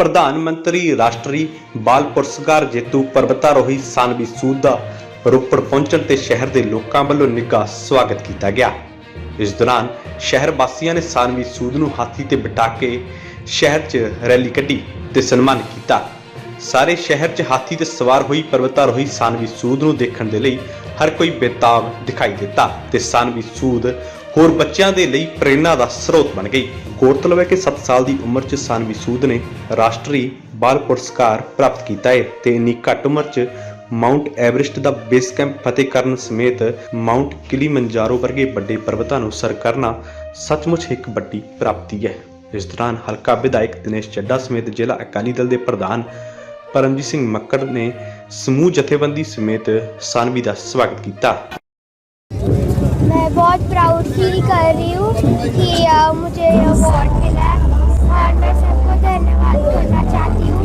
ਪ੍ਰਧਾਨ ਮੰਤਰੀ, ਰਾਸ਼ਟਰੀ ਬਾਲ ਪੁਰਸਕਾਰ ਜੇਤੂ ਪਰਬਤਾਰੋਹੀ ਸਾਨਵੀ ਸੂਦ ਦਾ ਰੋਪੜ ਪਹੁੰਚਣ ਤੇ ਸ਼ਹਿਰ ਦੇ ਲੋਕਾਂ ਵੱਲੋਂ ਨਿੱਘਾ ਸਵਾਗਤ ਕੀਤਾ ਗਿਆ। ਇਸ ਦੌਰਾਨ ਸ਼ਹਿਰ ਵਾਸੀਆਂ ਨੇ ਸਾਨਵੀ ਸੂਦ ਨੂੰ ਹਾਥੀ ਤੇ ਬਿਠਾ ਕੇ ਸ਼ਹਿਰ 'ਚ ਰੈਲੀ ਕੱਢੀ ਤੇ ਸਨਮਾਨ ਕੀਤਾ। ਸਾਰੇ ਸ਼ਹਿਰ 'ਚ ਹਾਥੀ ਤੇ ਸਵਾਰ ਹੋਈ ਪਰਬਤਾਰੋਹੀ ਸਾਨਵੀ ਸੂਦ ਨੂੰ ਦੇਖਣ ਦੇ ਲਈ ਹਰ ਕੋਈ ਬੇਤਾਬ ਦਿਖਾਈ ਦਿੱਤਾ ਤੇ ਸਾਨਵੀ ਸੂਦ ਹੋਰ ਬੱਚਿਆਂ ਦੇ ਲਈ ਪ੍ਰੇਰਣਾ ਦਾ ਸਰੋਤ ਬਣ ਗਈ। ਗੌਰਤਲਬ ਹੈ ਕਿ 7 ਸਾਲ ਦੀ ਉਮਰ 'ਚ ਸਾਨਵੀ ਸੂਦ ਨੇ ਰਾਸ਼ਟਰੀ ਬਾਲ ਪੁਰਸਕਾਰ ਪ੍ਰਾਪਤ ਕੀਤਾ ਹੈ ਤੇ ਇੰਨੀ ਘੱਟ ਉਮਰ 'ਚ ਮਾਊਂਟ ਐਵਰੈਸਟ ਦਾ ਬੇਸ ਕੈਂਪ ਫਤਿਹ ਕਰਨ ਸਮੇਤ ਮਾਊਂਟ ਕਿਲੀਮੰਜਾਰੋ ਵਰਗੇ ਵੱਡੇ ਪਰਬਤਾਂ ਨੂੰ ਸਰ ਕਰਨਾ ਸੱਚਮੁੱਚ ਇੱਕ ਵੱਡੀ ਪ੍ਰਾਪਤੀ ਹੈ। ਇਸ ਦੌਰਾਨ ਹਲਕਾ ਵਿਧਾਇਕ ਦਿਨੇਸ਼ ਚੱਡਾ ਸਮੇਤ ਜ਼ਿਲ੍ਹਾ ਅਕਾਲੀ ਦਲ ਦੇ ਪ੍ਰਧਾਨ ਪਰਮਜੀਤ ਸਿੰਘ ਮੱਕੜ ਨੇ ਸਮੂਹ ਜਥੇਬੰਦੀ ਸਮੇਤ ਸਾਨਵੀ ਦਾ ਸਵਾਗਤ ਕੀਤਾ। मैं बहुत प्राउड फील कर रही हूँ कि आ, मुझे ये अवार्ड मिला है। और मैं सबको धन्यवाद करना चाहती हूँ।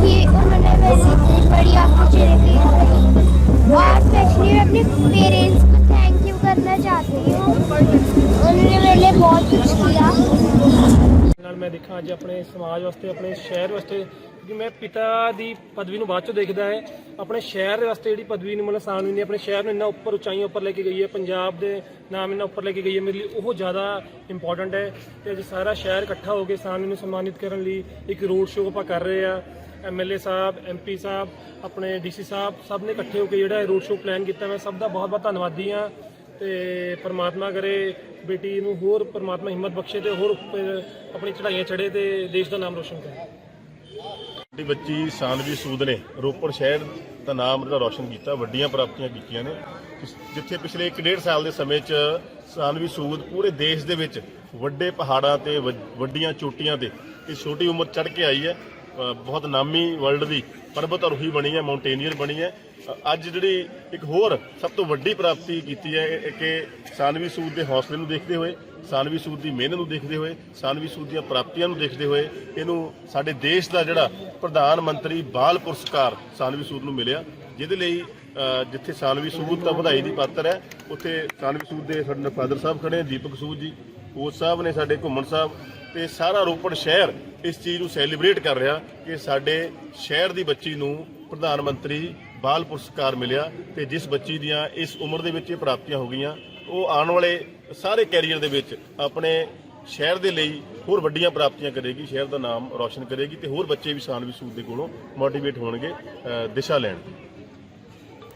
कि उन्होंने मेरी इतनी बड़ी अपॉर्चुनिटी दी और स्पेशली मैं अपने पेरेंट्स को थैंक यू करना चाहती हूँ। उन्होंने मेरे लिए बहुत कुछ किया। मैं देखा अज्ज अपने समाज वास्ते अपने शहर वास्ते ਵਾਸਤੇ ਕਿਉਂਕਿ ਮੈਂ ਪਿਤਾ ਦੀ ਪਦਵੀ ਨੂੰ ਬਾਅਦ ਚੋਂ ਦੇਖਦਾ ਹੈ, ਆਪਣੇ ਸ਼ਹਿਰ ਦੇ ਵਾਸਤੇ ਜਿਹੜੀ ਪਦਵੀ ਨੂੰ ਮਤਲਬ ਸਾਨਵੀ ਨੇ ਆਪਣੇ ਸ਼ਹਿਰ ਨੂੰ ਇੰਨਾ ਉੱਪਰ ਉਚਾਈਆਂ ਉੱਪਰ ਲੈ ਕੇ ਗਈ ਹੈ, ਪੰਜਾਬ ਦੇ ਨਾਮ ਇੰਨਾ ਉੱਪਰ ਲੈ ਕੇ ਗਈ ਹੈ, ਮੇਰੇ ਲਈ ਉਹ ਜ਼ਿਆਦਾ ਇੰਪੋਰਟੈਂਟ ਹੈ ਤੇ ਅੱਜ ਸਾਰਾ ਸ਼ਹਿਰ ਇਕੱਠਾ ਹੋ ਕੇ ਸਾਨਵੀ ਨੂੰ ਸਨਮਾਨਿਤ ਕਰਨ ਲਈ ਇੱਕ ਰੋਡ ਸ਼ੋਅ ਆਪਾਂ ਕਰ ਰਹੇ ਆ ਐਮਐਲਏ ਸਾਹਿਬ ਐਮਪੀ ਸਾਹਿਬ, ਆਪਣੇ ਡੀਸੀ ਸਾਹਿਬ, ਸਭ ਨੇ ਇਕੱਠੇ ਹੋ ਕੇ ਜਿਹੜਾ ਇਹ ਰੋਡ ਸ਼ੋਅ ਪਲਾਨ ਕੀਤਾ। ਮੈਂ ਸਭ ਦਾ ਬਹੁਤ ਬਹੁਤ ਧੰਨਵਾਦੀ ਹਾਂ ਤੇ ਪਰਮਾਤਮਾ ਕਰੇ, ਬੇਟੀ ਨੂੰ ਹੋਰ ਪਰਮਾਤਮਾ ਹਿੰਮਤ ਬਖਸ਼ੇ ਤੇ ਹੋਰ ਉੱਪਰ ਆਪਣੀ ਚੜ੍ਹਾਈਆਂ ਚੜ੍ਹੇ ਤੇ ਦੇਸ਼ ਦਾ ਨਾਮ ਰੋਸ਼ਨ ਕਰੇ। ਸਾਡੀ ਬੱਚੀ ਸਾਨਵੀ ਸੂਦ ਨੇ ਰੋਪੜ ਸ਼ਹਿਰ ਦਾ ਨਾਮ ਜਿਹੜਾ ਰੌਸ਼ਨ ਕੀਤਾ, ਵੱਡੀਆਂ ਪ੍ਰਾਪਤੀਆਂ ਕੀਤੀਆਂ ਨੇ। ਜਿੱਥੇ ਪਿਛਲੇ 1.5 ਸਾਲ ਦੇ ਸਮੇਂ 'ਚ ਸਾਨਵੀ ਸੂਦ ਪੂਰੇ ਦੇਸ਼ ਦੇ ਵਿੱਚ ਵੱਡੇ ਪਹਾੜਾਂ ਤੇ, ਵੱ- ਵੱਡੀਆਂ ਚੋਟੀਆਂ ਤੇ ਇਸ ਛੋਟੀ ਉਮਰ ਚੜ੍ਹ ਕੇ ਆਈ ਹੈ। ਬਹੁਤ ਨਾਮੀ ਵਰਲਡ ਦੀ ਪਰਬਤ ਆਰੋਹੀ ਬਣੀ ਹੈ, ਮਾਊਂਟੇਨੀਅਰ ਬਣੀ ਹੈ। ਅੱਜ ਜਿਹੜੀ ਇੱਕ ਹੋਰ ਸਭ ਤੋਂ ਵੱਡੀ ਪ੍ਰਾਪਤੀ ਕੀਤੀ ਹੈ ਕਿ ਸਾਨਵੀ ਸੂਦ ਦੇ ਹੌਸਲੇ ਨੂੰ ਦੇਖਦੇ ਹੋਏ ਸਾਨਵੀ ਸੂਦ ਦੀ ਮਿਹਨਤ ਨੂੰ ਦੇਖਦੇ ਹੋਏ ਸਾਨਵੀ ਸੂਦ ਦੀਆਂ ਪ੍ਰਾਪਤੀਆਂ ਨੂੰ ਦੇਖਦੇ ਹੋਏ ਇਹਨੂੰ ਸਾਡੇ ਦੇਸ਼ ਦਾ ਜਿਹੜਾ ਪ੍ਰਧਾਨ ਮੰਤਰੀ ਬਾਲ ਪੁਰਸਕਾਰ ਸਾਨਵੀ ਸੂਦ ਨੂੰ ਮਿਲਿਆ, ਜਿਹਦੇ ਲਈ ਜਿੱਥੇ ਸਾਨਵੀ ਸੂਦ ਤਾਂ ਵਧਾਈ ਦੀ ਪਾਤਰ ਹੈ, ਉੱਥੇ ਸਾਨਵੀ ਸੂਦ ਦੇ ਸਾਡੇ ਫਾਦਰ ਸਾਹਿਬ ਖੜੇ ਆ ਦੀਪਕ ਸੂਦ ਜੀ ਕੋਚ ਸਾਹਿਬ ਨੇ ਸਾਡੇ ਘੁੰਮਣ ਸਾਹਿਬ, ਤੇ ਸਾਰਾ ਰੋਪੜ ਸ਼ਹਿਰ ਇਸ ਚੀਜ਼ ਨੂੰ ਸੈਲੀਬ੍ਰੇਟ ਕਰ ਰਿਹਾ ਕਿ ਸਾਡੇ ਸ਼ਹਿਰ ਦੀ ਬੱਚੀ ਨੂੰ ਪ੍ਰਧਾਨ ਮੰਤਰੀ ਬਾਲ ਪੁਰਸਕਾਰ ਮਿਲਿਆ, ਤੇ ਜਿਸ ਬੱਚੀ ਦੀਆਂ ਇਸ ਉਮਰ ਦੇ ਵਿੱਚ ਇਹ ਪ੍ਰਾਪਤੀਆਂ ਹੋ ਗਈਆਂ ਉਹ ਆਉਣ ਵਾਲੇ ਸਾਰੇ ਕੈਰੀਅਰ ਦੇ ਵਿੱਚ ਆਪਣੇ ਸ਼ਹਿਰ ਦੇ ਲਈ ਹੋਰ ਵੱਡੀਆਂ ਪ੍ਰਾਪਤੀਆਂ ਕਰੇਗੀ, ਸ਼ਹਿਰ ਦਾ ਨਾਮ ਰੌਸ਼ਨ ਕਰੇਗੀ ਤੇ ਹੋਰ ਬੱਚੇ ਵੀ ਸਾਨਵੀ ਸੂਦ ਦੇ ਕੋਲੋਂ ਮੋਟੀਵੇਟ ਹੋਣਗੇ ਦਿਸ਼ਾ ਲੈਣ